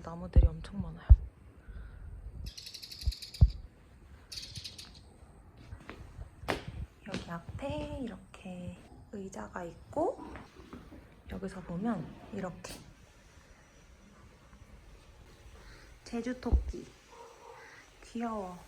귤 나무들이 엄청 많아요. 여기 앞에 이렇게 의자가 있고 여기서 보면 이렇게 제주 토끼 귀여워.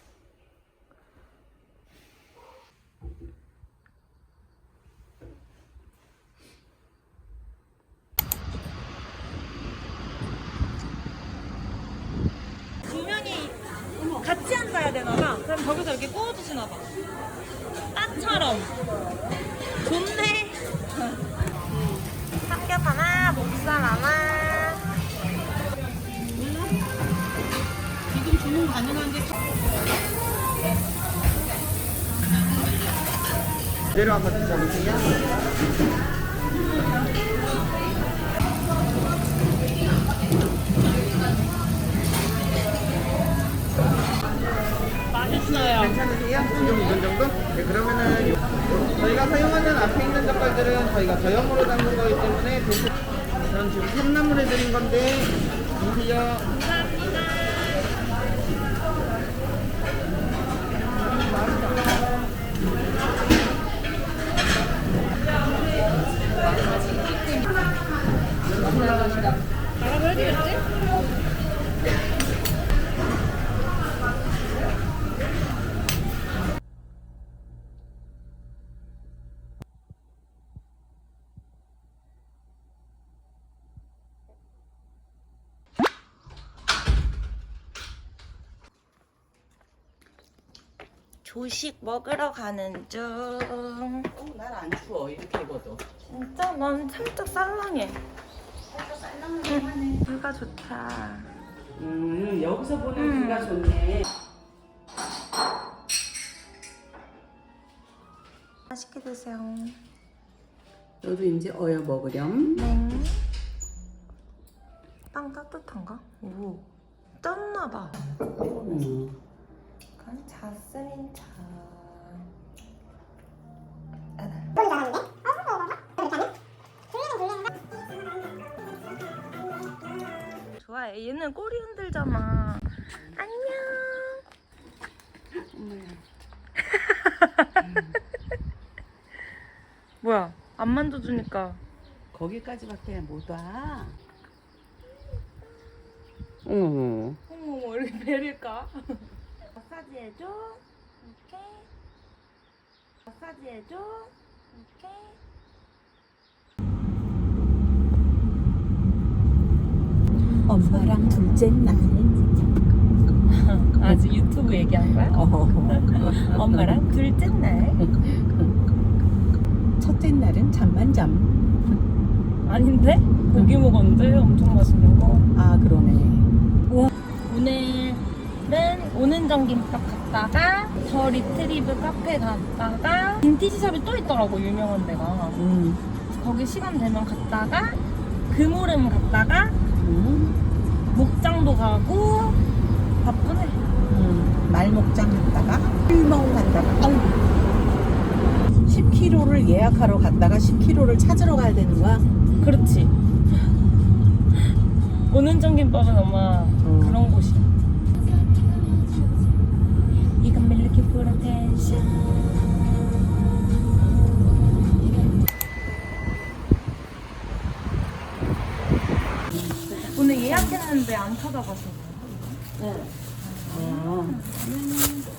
두 명이 같이 앉아야 되나 거기서 이렇게 구워주시나 봐. 딱처럼. 좋네. 삼겹 하나, 목살 하나. 지금 주문 가능한데 그대로 한번 드셔보세요. 전 지금 샘나물 해드린 건데 드세요. 나라고 해드렸지? 조식 먹으러 가는 중. 어, 날안 추워 이렇게 입어도. 진짜 난 살짝 쌀랑해. 응, 뷰가 좋다. 음 여기서 보는 음. 뷰가 좋네. 맛있게 드세요. 너도 이제 어여 먹으렴. 네. 빵 따뜻한가? 오, 떴나봐. 음. 그럼 자스민 차. 좋아해. 얘는 꼬리 흔들잖아. 안녕. 뭐야? 안 만져주니까. 거기까지밖에 못 와. 어머. 어머, 이렇게 베릴까? 마사지 해줘. 이렇게. 마사지 해줘. 이렇게. 엄마랑 둘째 날. 아직 유튜브 얘기한 거야? 어. 엄마랑 둘째 날. 첫째 날은 잠만 잠. 아닌데? 고기 먹었는데 엄청 맛있는 거. 아 그러네. 오늘은 오는 전김밥 갔다가 더 리트리브 카페 갔다가 빈티지 샵이 또 있더라고 유명한 데가. 음. 거기 시간 되면 갔다가 금오름 갔다가 음. 목장도 가고 바쁘네. 음. 말목장 갔다가 풀멍 갔다가 아우. 10kg를 예약하러 갔다가 10kg를 찾으러 가야 되는 거야? 그렇지. 오는 전김밥은 아마 그런 곳이야. 오늘 예약했는데 안 찾아가서. 어.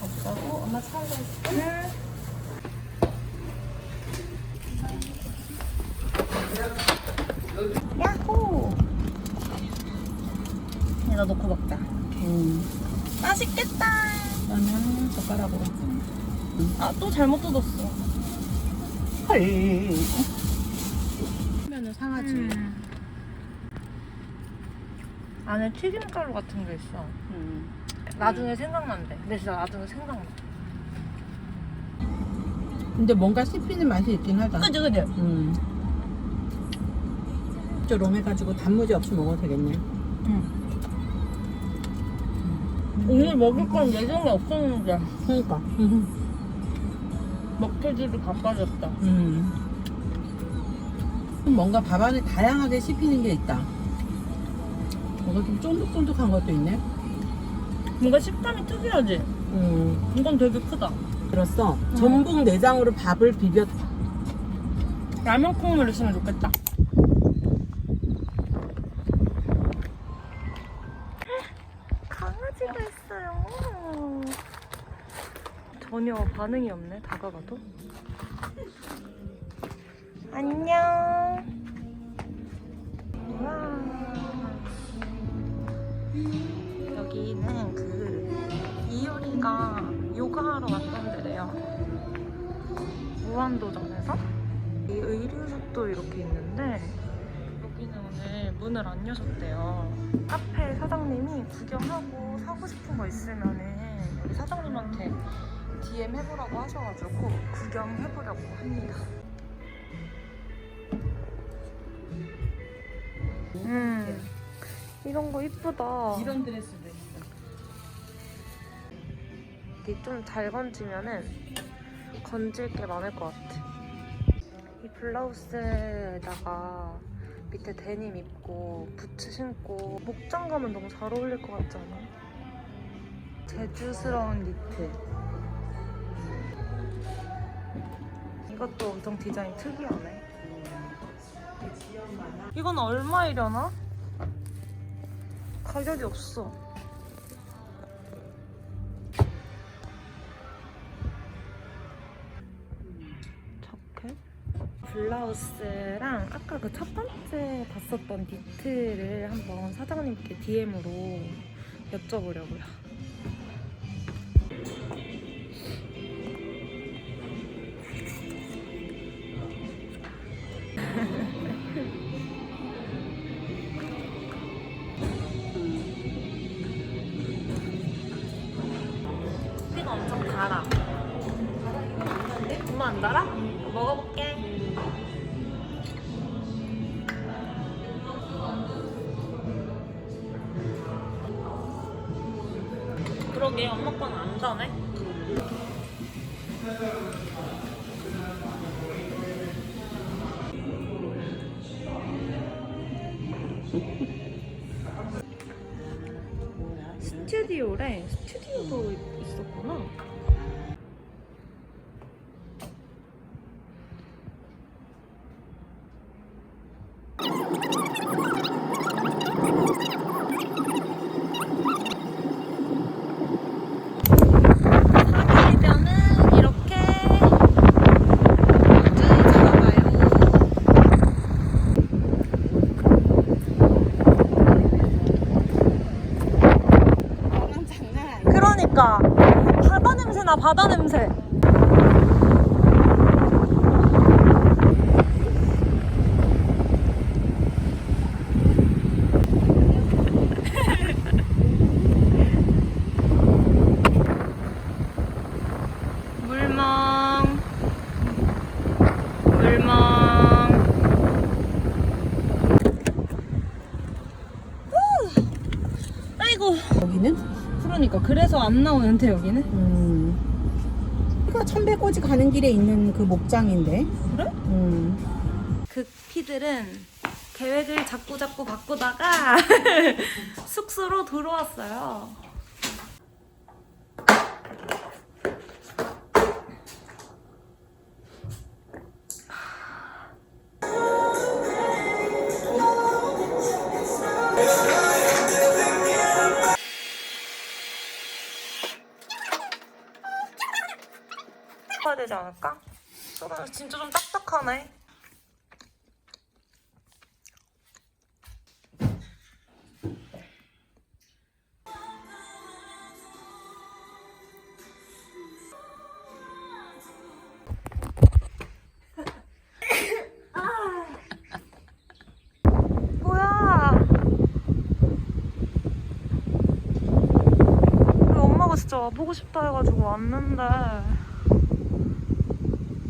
없다고? 엄마 차가 있어? 야호! 여기다 놓고 먹자. 음. 맛있겠다. 나는 젓가락으로. 아, 또 잘못 뜯었어. 헐. 하면은 상하지. 음. 안에 튀김가루 같은 게 있어. 음. 나중에 생각난대. 근데 진짜 나중에 생각나. 근데 뭔가 씹히는 맛이 있긴 하다. 그지 그지. 음. 좀 해가지고 단무지 없이 먹어도 되겠네. 응. 오늘 먹을 건 예정이 없었는데 그러니까. 먹태들이 바빠졌다. 음. 뭔가 밥 안에 다양하게 씹히는 게 있다. 뭔가 좀 쫀득쫀득한 것도 있네. 뭔가 식감이 특이하지? 음. 이건 되게 크다. 들었어. 전복 내장으로 밥을 비벼. 라면 콩물 있으면 좋겠다. 반응이 없네, 다가가도. 안녕. 와. 여기는 그 이효리가 요가하러 왔던 데래요. 무한도전에서 이 의류샵도 이렇게 있는데 여기는 오늘 문을 안 여셨대요. 카페 사장님이 구경하고 사고 싶은 거 있으면은 여기 사장님한테 DM 해보라고 하셔가지고 구경해보려고 합니다. 음, 이런 거 이쁘다. 이런 드레스도 있어. 이게 좀 잘 건지면은 건질 게 많을 것 같아. 이 블라우스에다가 밑에 데님 입고 부츠 신고 목장 가면 너무 잘 어울릴 것 같지 않아? 제주스러운 니트. 이것도 엄청 디자인 특이하네. 이건 얼마이려나? 가격이 없어. 자켓? 블라우스랑 아까 그 첫 번째 봤었던 니트를 한번 사장님께 DM으로 여쭤보려고요. 달아. 엄마 안 달아? 먹어볼게. 그러게 엄마 거는 안 다네. 물멍 물멍 후! 아이고 여기는? 그러니까 그래서 안 나오는데 여기는 음. 이거 천백고지 가는 길에 있는 그 목장인데. 그래? 음. 그 피들은 계획을 자꾸 자꾸 바꾸다가 숙소로 들어왔어요. 가 진짜 와보고 싶다 해가지고 왔는데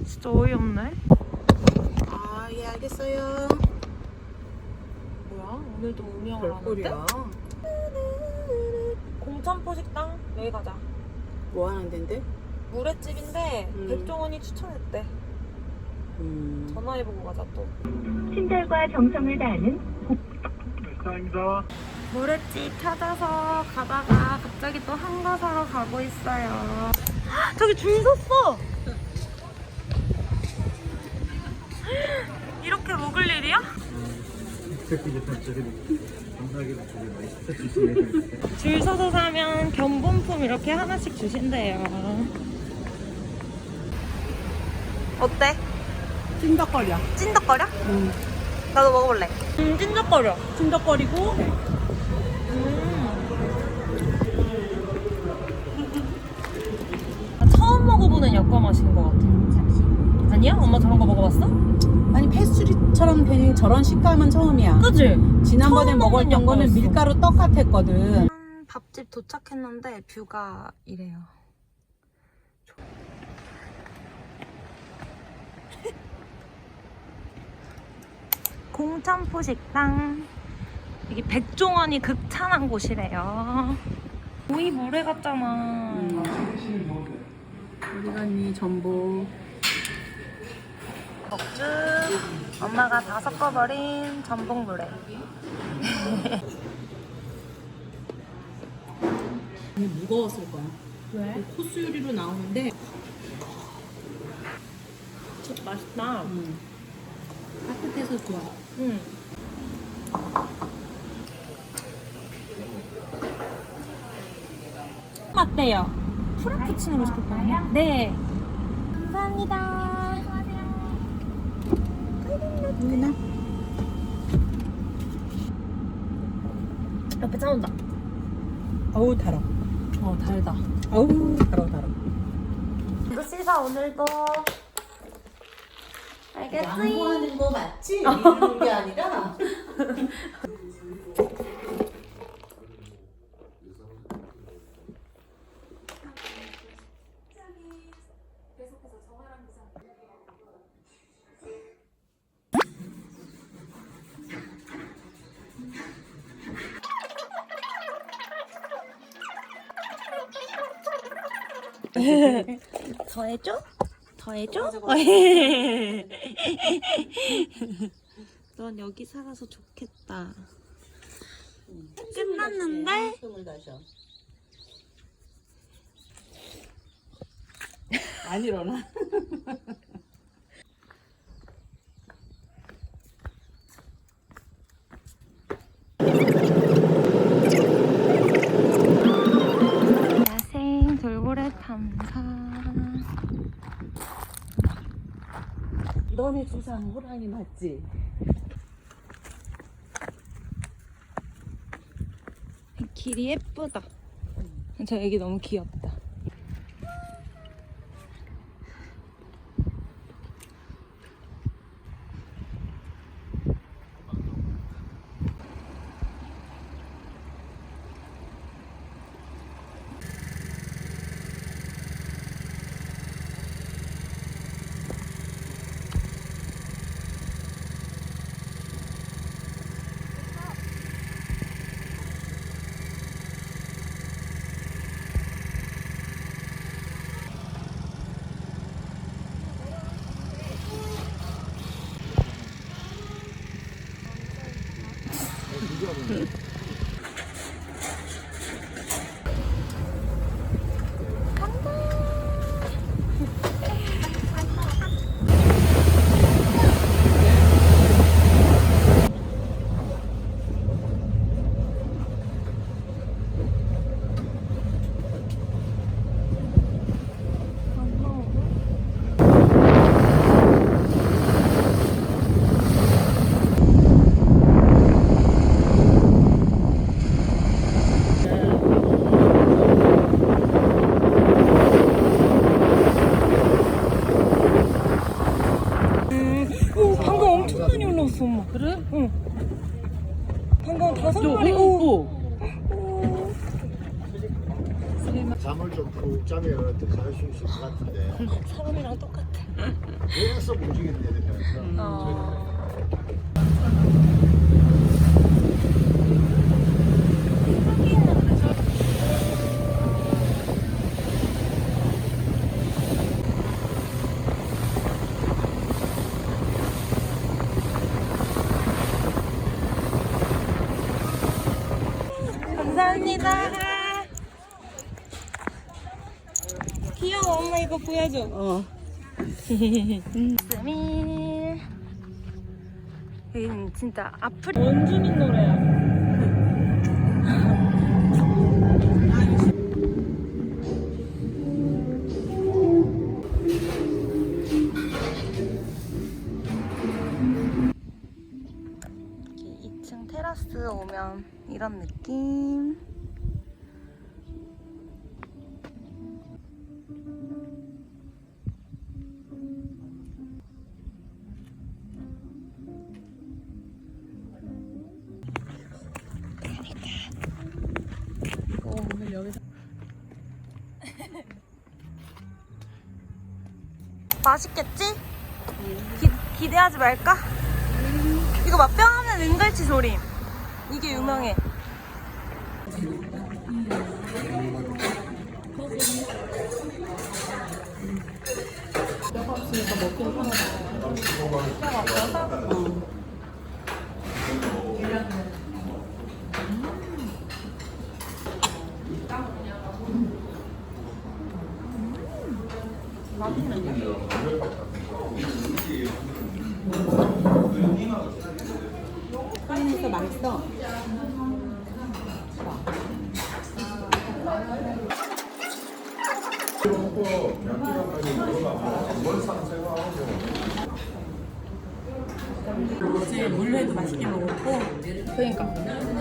진짜 어이없네. 아, 예, 알겠어요. 뭐야? 오늘도 운영을 하는데? 별꼴이야. 공천포 식당 여기 가자. 뭐 하는 데인데? 물회집인데 음. 백종원이 추천했대. 음. 전화해보고 가자 또. 친절과 정성을 다하는 물회집 찾아서 가다가 갑자기 또한거 사러 가고 있어요. 저기 줄 섰어. 이렇게 먹을 일이야? 줄 서서 사면 견본품 이렇게 하나씩 주신대요. 어때? 찐덕거려. 찐덕거려? 음. 나도 먹어볼래. 음, 찐덕거려. 찐덕거리고, 아, 처음 먹어보는 약과 맛인 것 같아. 아니야? 엄마 저런 거 먹어봤어? 아니, 페스츄리처럼 된 저런 식감은 처음이야. 그지? 지난번에 먹었던 거는. 밀가루 떡 같았거든. 밥집 도착했는데 뷰가 이래요. 공천포 식당. 여기 백종원이 극찬한 곳이래요. 오이 물회 같잖아. 갔니, 전복. 먹주. 엄마가 다 섞어버린 전복 물회. 아니, 무거웠을 거야. 왜? 코스 요리로 나오는데, 맛있다. 음. 따뜻해서 좋아. 응. 어때요? 프라푸치노로 시켰거든요. 네. 감사합니다. 여기나? 옆에 차 온다. 어우, 달아. 어, 달다. 어우, 달아, 달아. 이거 씻어, 오늘도. 알겠지? 양보하는 거 맞지? 이러는 게 아니라. 더 해줘? 더 해줘? 넌 여기 살아서 좋겠다. 끝났는데? 안 일어나. 너네 주상 호랑이 맞지? 길이 예쁘다. 저 애기 너무 귀엽다. Good job, 똑같아. 계속 움직여야 되니까 어. 감사합니다. 귀여워, 엄마 이거 보여줘. 어. 스밀 여기는 진짜 아프리 원주민 노래야. 여기 2층 테라스 오면 이런 느낌 맛있겠지? 기, 기대하지 말까? 이거 맛병하는 은갈치 조림. 이게 유명해. 뼈가 없으니까 먹긴 편하다. 어. 끓 이니까 맛있어. 어제 물회도 맛있게 먹었고, 그러니까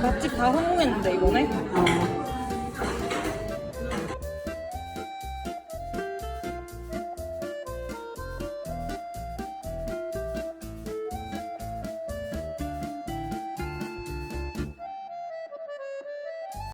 맛집 다 성공했는데 이번에? 어,